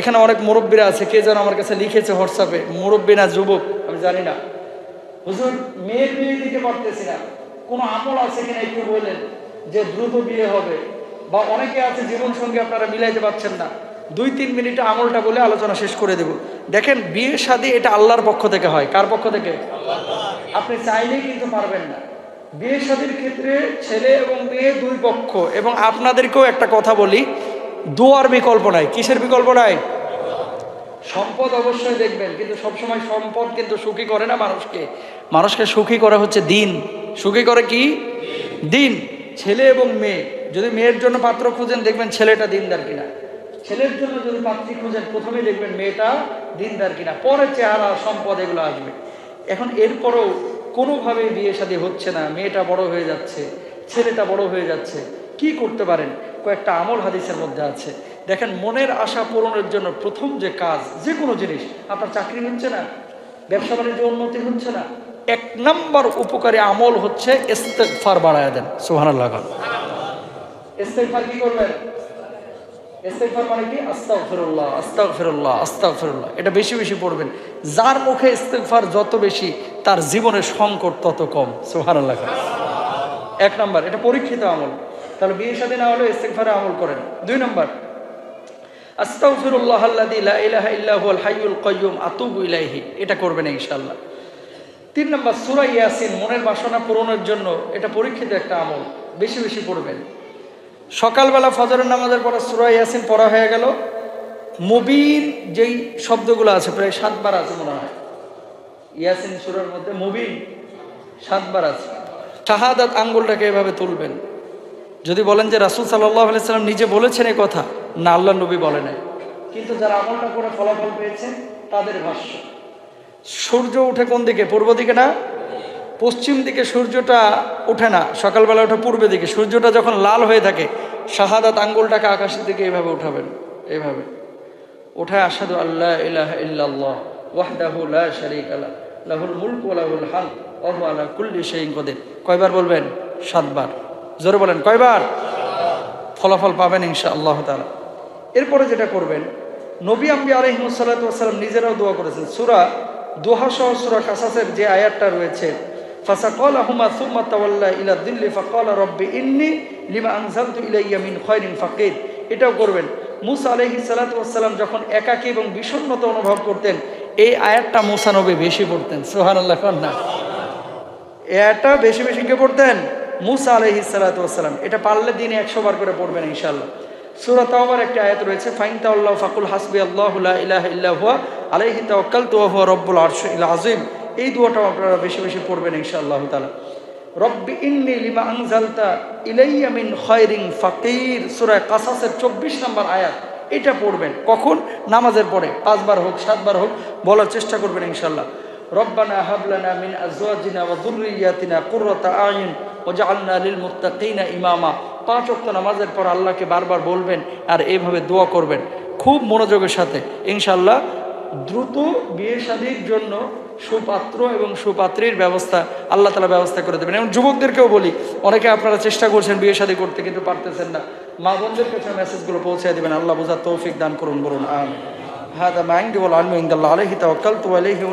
এখানে অনেক মুরব্বীরা আছে, কে যেন আমার কাছে লিখেছে হোয়াটসঅ্যাপে মুরব্বী না যুবক, আমি জানি না। হুজুর, মেয়ের বিয়ে দিতে পারতেছি না। কোনো আমল আছে কিনা একটু বলেন, যে দ্রুত বিয়ে হবে। বা অনেকে আছে জীবন সঙ্গে, আপনারা মিলাইতে পারছেন না। দুই, তিন মিনিটে আমলটা বলে আলোচনা শেষ করে দেব। দেখেন, বিয়ে শাদী এটা আল্লাহর পক্ষ থেকে হয়। কার পক্ষ থেকে? আপনি চাইলেই কিন্তু পারবেন না। বিয়ে শাদীর ক্ষেত্রে ছেলে এবং মেয়ে দুই পক্ষ, এবং আপনাদেরকেও একটা কথা বলি। দোয়ার বিকল্প নাই। কিসের বিকল্প নাই? সম্পদ অবশ্যই দেখবেন, কিন্তু সবসময় সম্পদ কিন্তু সুখী করে না মানুষকে। মানুষকে সুখী করে হচ্ছে দিন। সুখী করে কি? দিন। ছেলে এবং মেয়ে। যদি মেয়ের জন্য পাত্র খুঁজেন, দেখবেন ছেলেটা দিনদার কিনা। ছেলের জন্য যদি পাত্রী খুঁজেন, প্রথমেই দেখবেন মেয়েটা দিনদার কিনা। পরে চেহারা, সম্পদ, এগুলো আসবে। এখন এরপরও কোনোভাবেই বিয়ে শাদী হচ্ছে না। মেয়েটা বড় হয়ে যাচ্ছে, ছেলেটা বড় হয়ে যাচ্ছে। কি করতে পারেন? কয়েকটা আমল হাদিসের মধ্যে আছে। দেখেন, মনের আশা পূরণের জন্য প্রথম যে কাজ যে কোনো জিনিস, আপনার চাকরি হচ্ছে না, ব্যবসা বাণিজ্য উন্নতি হচ্ছে না, এক নম্বর উপকারী আমল হচ্ছে ইস্তেগফার বাড়ায় দেন। সুবহানাল্লাহ ইস্তেগফার কি করবেন? মানে কি? আস্তাগফিরুল্লাহ আস্তাগফিরুল্লাহ আস্তাগফিরুল্লাহ। এটা বেশি বেশি পড়বেন। যার মুখে ইস্তেগফার যত বেশি, তার জীবনের সংকট তত কম। সুবহানাল্লাহ এক নম্বর, এটা পরীক্ষিত আমল। তাহলে বিয়ে সাথে না হলে ইস্তেগফারে আমল করেন। দুই নম্বর, আস্তাগফিরুল্লাহ আল্লাযী লা ইলাহা ইল্লা হুয়াল হাইয়ুল কাইয়্যুম আতুবু ইলাইহি। এটা করবেন ইনশাআল্লাহ। তিন নম্বর, সূরা ইয়াসিন, মনের বাসনা পূরণের জন্য এটা পরীক্ষিত একটা আমল। বেশি বেশি পড়বেন। সকালবেলা ফজরের নামাজের পরে সূরা ইয়াসিন পড়া হয়ে গেল। মুবিন যেই শব্দগুলো আছে, প্রায় সাতবার আছে মনে হয়। ইয়াসিন সূরার মধ্যে মুবিন সাতবার আছে। শাহাদাত আঙ্গুলটাকে এভাবে তুলবেন। যদি বলেন যে রাসুল সাল্লাহ সাল্লাম নিজে বলেছেন এই কথা, না, আল্লাহ নবী বলে নাই। কিন্তু যারা আমলটা করে ফলাফল পেয়েছে তাদের ভাষ্য। সূর্য উঠে কোন দিকে? পূর্ব দিকে না? পশ্চিম দিকে সূর্যটা ওঠে না, সকালবেলা ওঠে পূর্বে দিকে। সূর্যটা যখন লাল হয়ে থাকে, শাহাদাত আঙ্গুলটাকে আকাশের দিকে এভাবে উঠাবেন, এভাবে। ওঠায় আসাদু আল্লাহ ইলাহ ইল্লাল্লাহ, ওয়াহদাহু লা লাহুল লাহুল কুল্লি কয়বার বলবেন? সাতবার। জোরে বলেন, কয়বার? ফলাফল পাবেন ইনশা আল্লাহ তাআলা। এরপরে যেটা করবেন, নবী আম্বি আলহিমসাল্লাম নিজেরাও দোয়া করেছেন। সুরা দোহা সহ সুরা কাসাসের যে আয়াতটা রয়েছে আহমা ইলা দিল্লি লিমা এটাও করবেন। মুসা আলহি সালাতাম যখন একাকী এবং বিষণ্ণতা অনুভব করতেন, এই আয়াতটা মুসা নবী বেশি পড়তেন। সোহান আল্লাহ না? এটা বেশি বেশি কে পড়তেন? মুসা আলহি সালাতাম এটা পারলে দিনে একশো বার করে পড়বেন ইনশাল্লাহ সুরাত আবার একটা আয়াত রয়েছে, ফাইন তাল্লাহ ফাকুল হাসবি আল্লাহ ইলাহ ইল্লাহুয়া আলাইহি তাওয়াক্কাল তুহুয়া রব্বুল আরশ ইল আজিম এই দুয়াটাও আপনারা বেশি বেশি পড়বেন ইনশাআল্লাহ তাআলা। রব্বি ইন্নি লিমা আনজালতা ইলাইয়া মিন খায়রিন ফাকির। সূরা কাসাসের 24 নম্বর আয়াত, এটা পড়বেন। কখন? নামাজের পরে, পাঁচবার হোক, সাতবার হোক, বলার চেষ্টা করবেন ইনশাআল্লাহ। পাঁচ নামাজের পর আল্লাহকে বারবার বলবেন আর এইভাবে দোয়া করবেন। খুব মনোযোগের সাথে। ইনশাআল্লাহ দ্রুত বিয়ে শাদীর জন্য সুপাত্র এবং সুপাত্রীর ব্যবস্থা, আল্লাহ তালা ব্যবস্থা করে দেবেন। এবং যুবকদেরকেও বলি, অনেকে আপনারা চেষ্টা করছেন বিয়ে শাদী করতে, কিন্তু পারতেছেন না। মা বোনদের কাছে মেসেজগুলো পৌঁছে দেবেন। আল্লাহ বোঝা তৌফিক দান করুন, বলুন আম হাদা মাইন্ড বল আলমিন আলহি